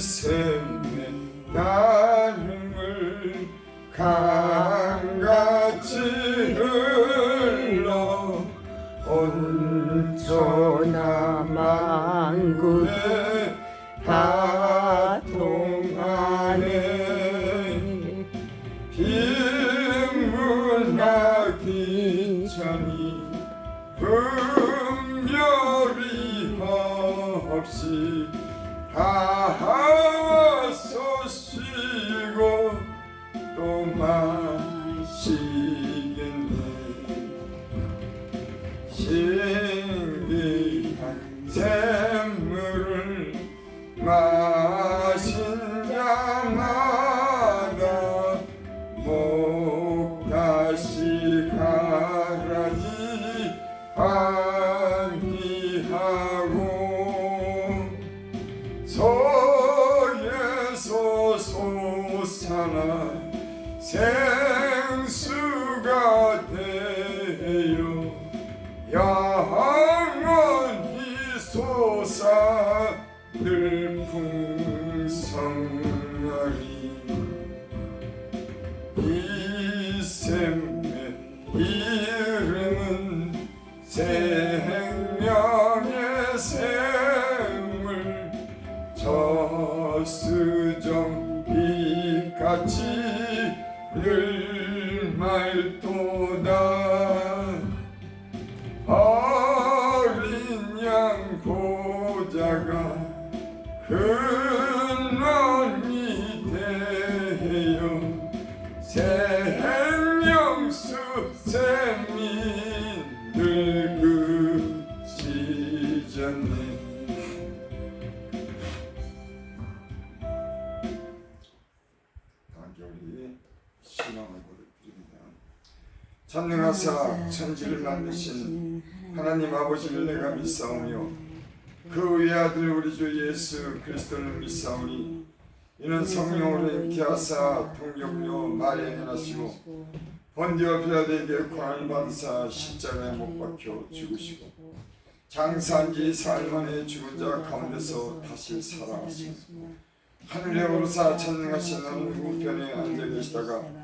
샘의 나름을 강같이 흘러 온전한 만국 생수가 되어 영원히 솟아 늘 말도 하사 천지를 만드신 하나님 아버지를 내가 믿사오며 그 외아들 우리 주 예수 그리스도를 믿사오니 이는 성령으로 인기하사 동력녀 말에 행하시고 본디오 빌라드에게 고난을 받으사 십자가에 못 박혀 죽으시고 장사한 지 사흘 만에 죽은 자 가운데서 다시 살아나시고 하늘에 오르사 천능하신 하늘 우편에 앉아 계시다가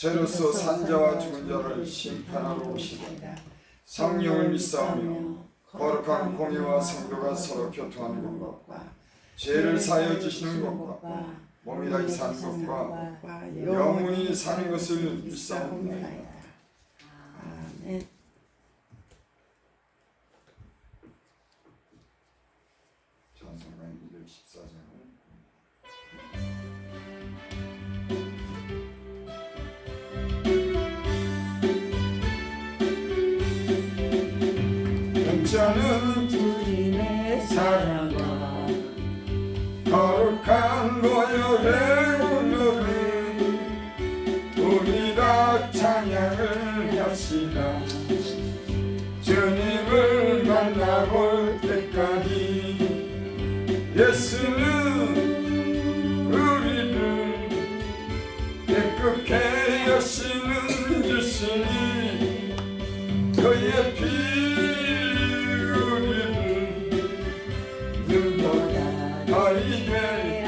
저로서 산자와 죽은 자를 심판하러 오시다 성령을 믿사오며 거룩한 공의와 성도가 서로 교통하는 것과 죄를 사하여 주시는 것과 몸이 다시 사는 것과 영원히 사는 것을 믿사옵나이다 아멘. 괜찮은 주님의 사랑 눈보다 너희게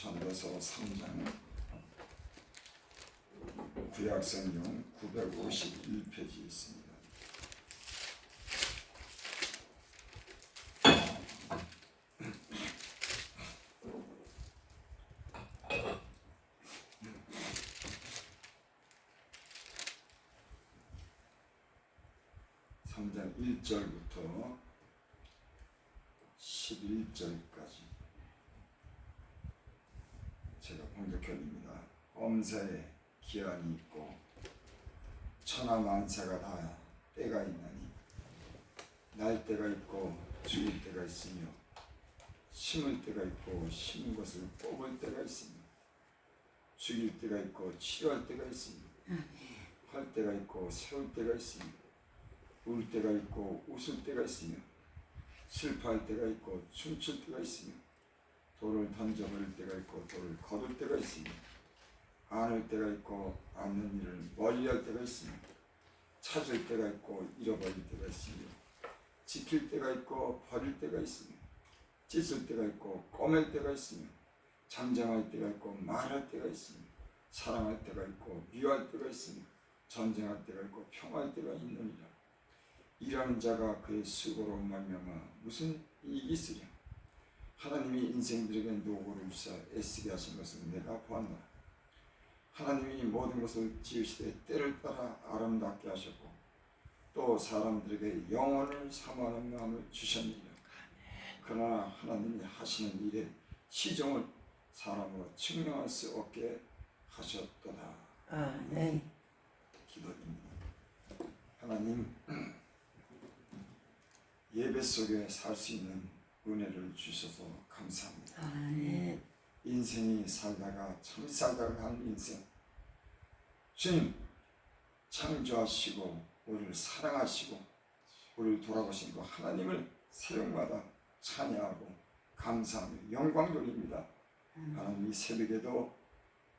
전도서 3장 구약성경 951페이지 있습니다. 삼장 1절부터 11절까지 제가 봉독현입니다. 엄사에 기한이 있고 천하만사가 다 때가 있나니 날 때가 있고 죽일 때가 있으며 심을 때가 있고 심은 것을 뽑을 때가 있으며 죽일 때가 있고 치료할 때가 있으며 할 때가 있고 세울 때가 있으며 울 때가 있고 웃을 때가 있으며 슬퍼할 때가 있고 춤출 때가 있으며 돌을 던져버릴 때가 있고 돌을 거둘 때가 있으며 안을 때가 있고 않는 일을 멀리할 때가 있으며 찾을 때가 있고 잃어버릴 때가 있으며 지킬 때가 있고 버릴 때가 있으며 찢을 때가 있고 꼬맬 때가 있으며 잠잠할 때가 있고 말할 때가 있으며 사랑할 때가 있고 미워할 때가 있으며 전쟁할 때가 있고 평화할 때가 있느니라. 일하는 자가 그의 수고로 말미암아 무슨 이익이 있으랴 하나님이 인생들에게 노고를 주사 애쓰게 하신 것을 내가 보았노라 하나님이 모든 것을 지으시되 때를 따라 아름답게 하셨고 또 사람들에게 영혼을 사모하는 마음을 주셨느니라 그러나 하나님이 하시는 일에 시종을 사람으로 증명할 수 없게 하셨도다 아멘. 기도드립니다. 하나님 예배 속에 살 수 있는 은혜를 주셔서 감사합니다. 아멘. 인생이 살다가 참 살다가 한 인생 주님 창조하시고 우리를 사랑하시고 우리를 돌아보신 그 하나님을 새벽마다 찬양하고 감사하며 영광 돌립니다. 하나님 이 새벽에도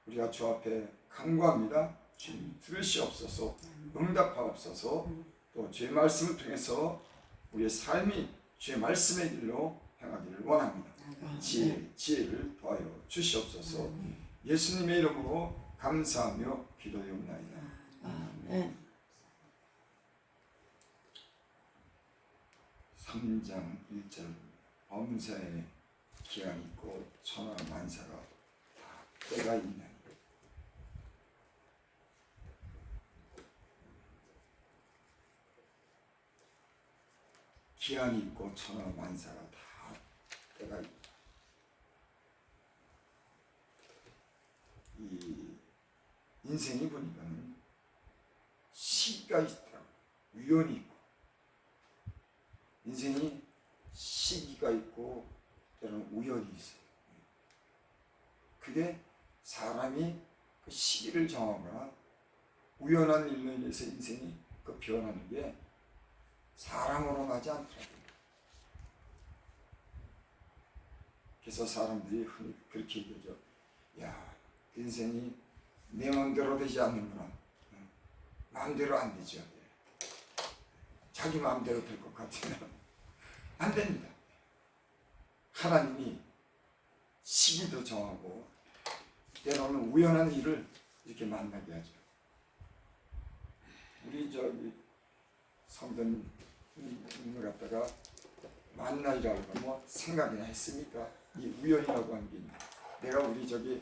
우리가 주 앞에 간구합니다. 주님 들으시옵소서 응답하옵소서 또 주의 말씀을 통해서 우리의 삶이 주의 말씀의 길로 행하기를 원합니다. 지혜, 지혜를 더하여 주시옵소서 예수님의 이름으로 감사하며 기도하옵나이다. 아멘. 3장 1절 범사에 기한이 있고 천하 만사가 다 때가 있나니 기한이 있고 천하 만사가 다 때가 있다. 이 인생이 보니까는 시기가 있더라고 유연이 있고 인생이 시기가 있고 때로는 우연이 있어요. 그게 사람이 그 시기를 정하거나 우연한 일로 인해서 인생이 그 변하는 게 사람으로 나지 않더라고요. 그래서 사람들이 흔히 그렇게 얘기하죠. 야, 인생이 내 마음대로 되지 않는구나. 응. 마음대로 안 되죠. 자기 마음대로 될 것 같으면 안 됩니다. 하나님이 시기도 정하고 때로는 우연한 일을 이렇게 만나게 하죠. 우리 저기 성도 님을 갖다가 만나려고 뭐 생각이나 했습니까? 이 우연이라고 하는 게 있나? 내가 우리 저기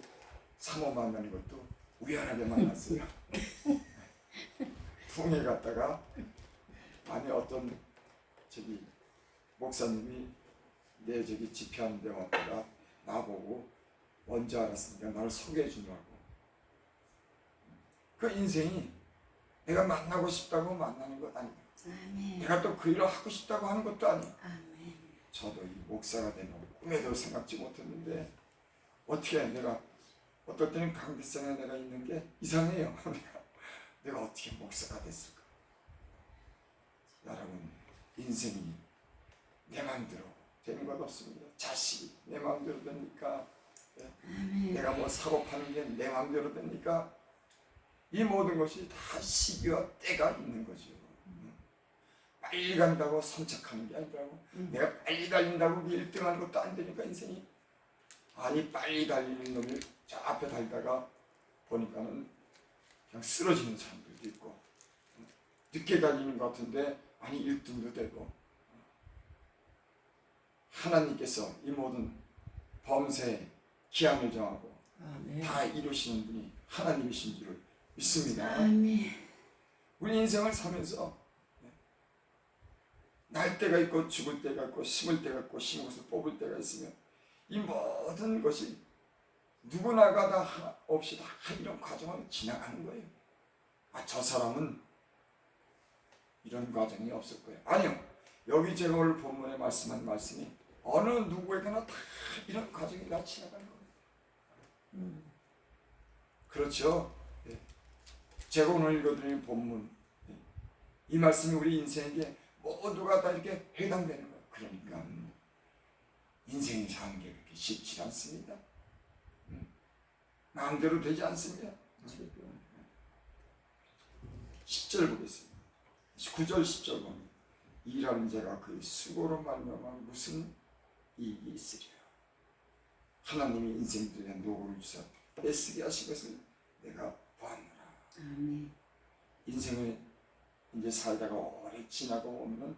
사모 만나는 것도 우연하게 만났어요. 풍에 갔다가 안에 어떤 저기 목사님이 내 저기 집회하는 데 왔다가 나보고 먼저 알았으니까 나를 소개해 주느라고 그 인생이 내가 만나고 싶다고 만나는 것 아니고 아멘. 내가 또 그 일을 하고 싶다고 하는 것도 아멘. 저도 이 목사가 되는 꿈에도 생각지 못했는데 어떻게 내가 어떨 때는 강대상에 내가 있는 게 이상해요. 내가, 어떻게 목사가 됐을까? 여러분 인생이 내 마음대로 되는 것 없습니다. 자식이 내 마음대로 되니까 아멘. 내가 뭐 사고 파는 게 내 마음대로 되니까 이 모든 것이 다 시기와 때가 있는 거죠. 빨리 간다고 선착하는 게 아니라고 음. 내가 빨리 달린다고 1등 하는 것도 안 되니까 인생이 아니 빨리 달리는 놈이 저 앞에 달다가 보니까는 그냥 쓰러지는 사람들도 있고 늦게 달리는 것 같은데 아니 1등도 되고 하나님께서 이 모든 범죄 기한을 정하고 아멘. 다 이루시는 분이 하나님이신 줄을 믿습니다. 아멘. 우리 인생을 살면서 날 때가 있고 죽을 때가 있고 심을 때가 있고 심은 것을 뽑을 때가 있으며 이 모든 것이 누구나가 다 없이 다 이런 과정을 지나가는 거예요. 아, 저 사람은 이런 과정이 없을 거예요. 아니요. 여기 제가 오늘 본문에 말씀한 말씀이 어느 누구에게나 다 이런 과정이 다 지나가는 거예요. 음. 그렇죠. 예. 제가 오늘 읽어드린 본문 예. 이 말씀이 우리 인생에게 모두가 다 이렇게 해당되는 거예요. 그러니까 음, 인생이 사는 게 그렇게 쉽지 않습니다. 음. 마음대로 되지 않습니다. 10절 보겠습니다. 9절 10절 보면 일하는 자가 그의 수고로 말미암아 무슨 이익이 있으리요. 하나님이 인생들의 노고를 주사 애쓰게 하신 것을 내가 보았노라. 인생을 이제 살다가 오래 지나고 오면은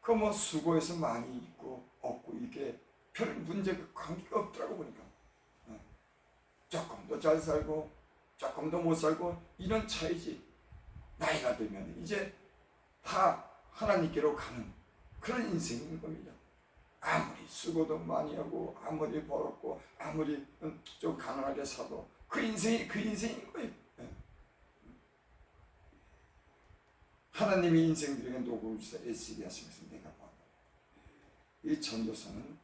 그뭐 수고해서 많이 있고 없고 이게 별 문제 관계가 없더라고 보니까 어. 조금 더 잘 살고 조금 더 못 살고 이런 차이지 나이가 들면 이제 다 하나님께로 가는 그런 인생인 겁니다. 아무리 수고도 많이 하고 아무리 벌었고 아무리 음, 좀 가난하게 사도 그 인생이 그 인생인 거예요. 예. 하나님이 인생들에게 노고를 주사 애쓰게 것을 내가 봤다. 이 전도서는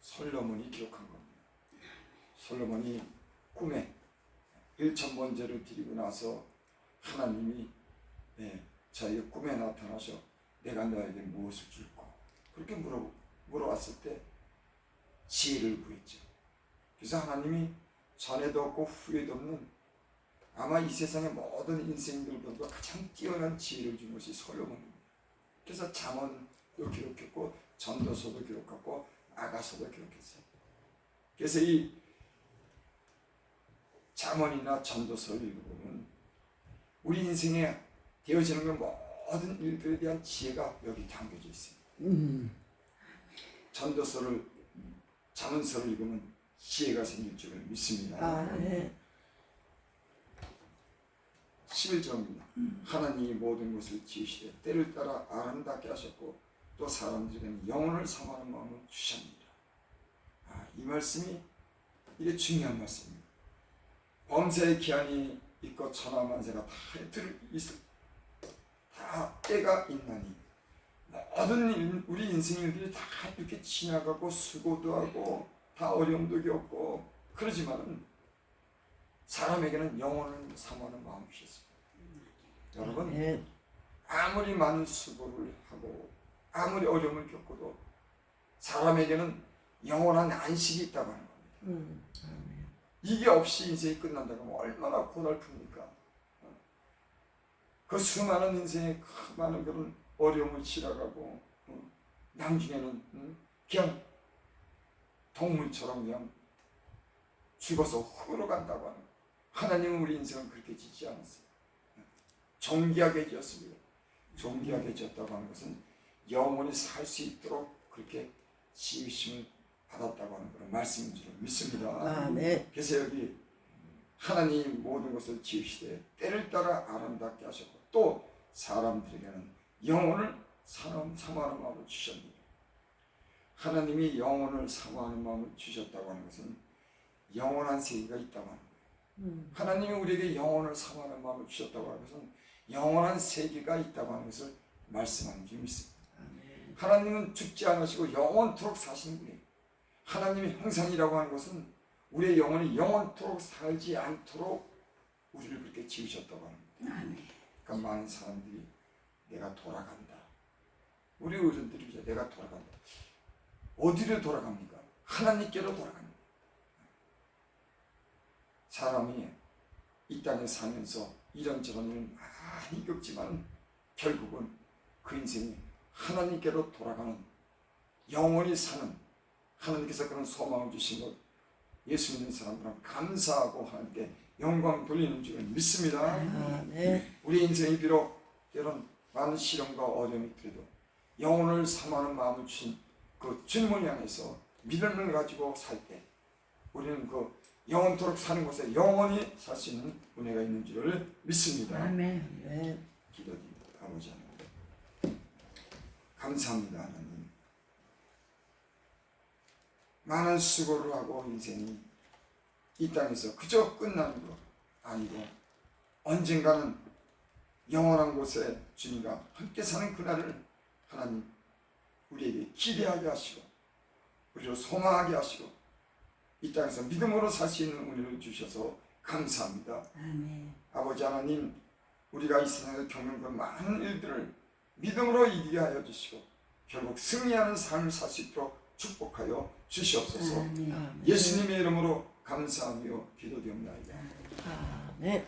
솔로몬이 기록한 겁니다. 솔로몬이 꿈에 일천 번제를 드리고 나서 하나님이 예, 자기 꿈에 나타나셔 내가 너에게 무엇을 줄까 그렇게 물어 물어왔을 때 지혜를 구했죠. 그래서 하나님이 전에도 없고 후에도 없는 아마 이 세상의 모든 인생들보다 가장 뛰어난 지혜를 준 것이 솔로몬입니다. 그래서 잠언도 기록했고 전도서도 기록했고 아가서도 기록했어요. 그래서 이 잠언이나 전도서를 읽어보면 우리 인생에 되어지는 그 모든 일들에 대한 지혜가 여기 담겨져 있습니다. 음. 전도서를 잠언서를 읽으면 지혜가 생길 줄을 믿습니다. 아멘. 11절입니다. 하나님이 모든 것을 지으시되 때를 따라 아름답게 하셨고 또 사람들에게는 영혼을 삼하는 마음을 주셨습니다. 아, 이 말씀이 이게 중요한 말씀입니다. 범사의 기한이 있고 천하만세가 다들 있을 다 때가 있나니 모든 일, 우리 인생 일들이 다 이렇게 지나가고 수고도 하고 다 어려움도 겪고 그러지만은 사람에게는 영혼을 삼하는 마음이 주셨습니다. 여러분 아멘. 아무리 많은 수고를 하고 아무리 어려움을 겪어도 사람에게는 영원한 안식이 있다고 하는 겁니다. 음. 이게 없이 인생이 끝난다고 하면 얼마나 고달픕니까? 어? 그 수많은 인생의 그 많은 그런 어려움을 지나가고 어? 나중에는 음? 그냥 동물처럼 그냥 죽어서 흙으로 간다고 하는 거예요. 하나님은 우리 인생을 그렇게 짓지 않았어요. 존귀하게 지었습니다. 존귀하게 지었다고 하는 것은 영원히 살 수 있도록 그렇게 지으심을 받았다고 하는 그런 말씀인 줄 믿습니다. 아멘. 그래서 여기 하나님 모든 것을 지으시되 때를 따라 아름답게 하셨고 또 사람들에게는 영혼을 사람 사모하는 마음을 주셨습니다. 하나님이 영혼을 사모하는 마음을 주셨다고 하는 것은 영원한 세계가 있다고 하는. 하나님이 우리에게 영혼을 사모하는 마음을 주셨다고 하는 것은 영원한 세계가 있다고 하는 것을 말씀하는 줄 믿습니다. 하나님은 죽지 않으시고 영원토록 사시는 분이에요. 하나님의 형상이라고 하는 것은 우리의 영혼이 영원토록 살지 않도록 우리를 그렇게 지으셨다고 합니다. 그러니까 많은 사람들이 내가 돌아간다. 우리 어른들이 이제 내가 돌아간다. 어디로 돌아갑니까? 하나님께로 돌아갑니다. 사람이 이 땅에 사면서 이런저런 일을 많이 겪지만 결국은 그 인생이 하나님께로 돌아가는 영원히 사는 하나님께서 그런 소망을 주신 것 예수 믿는 사람들은 감사하고 하나님께 영광 돌리는 줄을 믿습니다. 아멘. 우리 인생이 비록 때론 많은 시련과 어려움이 있더라도 영혼을 삼하는 마음을 주신 그 주님을 향해서 믿음을 가지고 살 때 우리는 그 영원토록 사는 곳에 영원히 살 수 있는 은혜가 있는 줄을 믿습니다. 아멘. 네. 기도드립니다. 아버지 하나님. 감사합니다 하나님. 많은 수고를 하고 인생이 이 땅에서 그저 끝나는 것 아니고 언젠가는 영원한 곳에 주님과 함께 사는 그날을 하나님 우리에게 기대하게 하시고 우리를 소망하게 하시고 이 땅에서 믿음으로 살 수 있는 은혜를 주셔서 감사합니다. 아멘. 아버지 하나님 우리가 이 세상에서 겪는 그 많은 일들을 믿음으로 이기게 하여 주시고 결국 승리하는 삶을 살 수 있도록 축복하여 주시옵소서 아멘. 예수님의 이름으로 감사하며 기도드립니다. 아멘.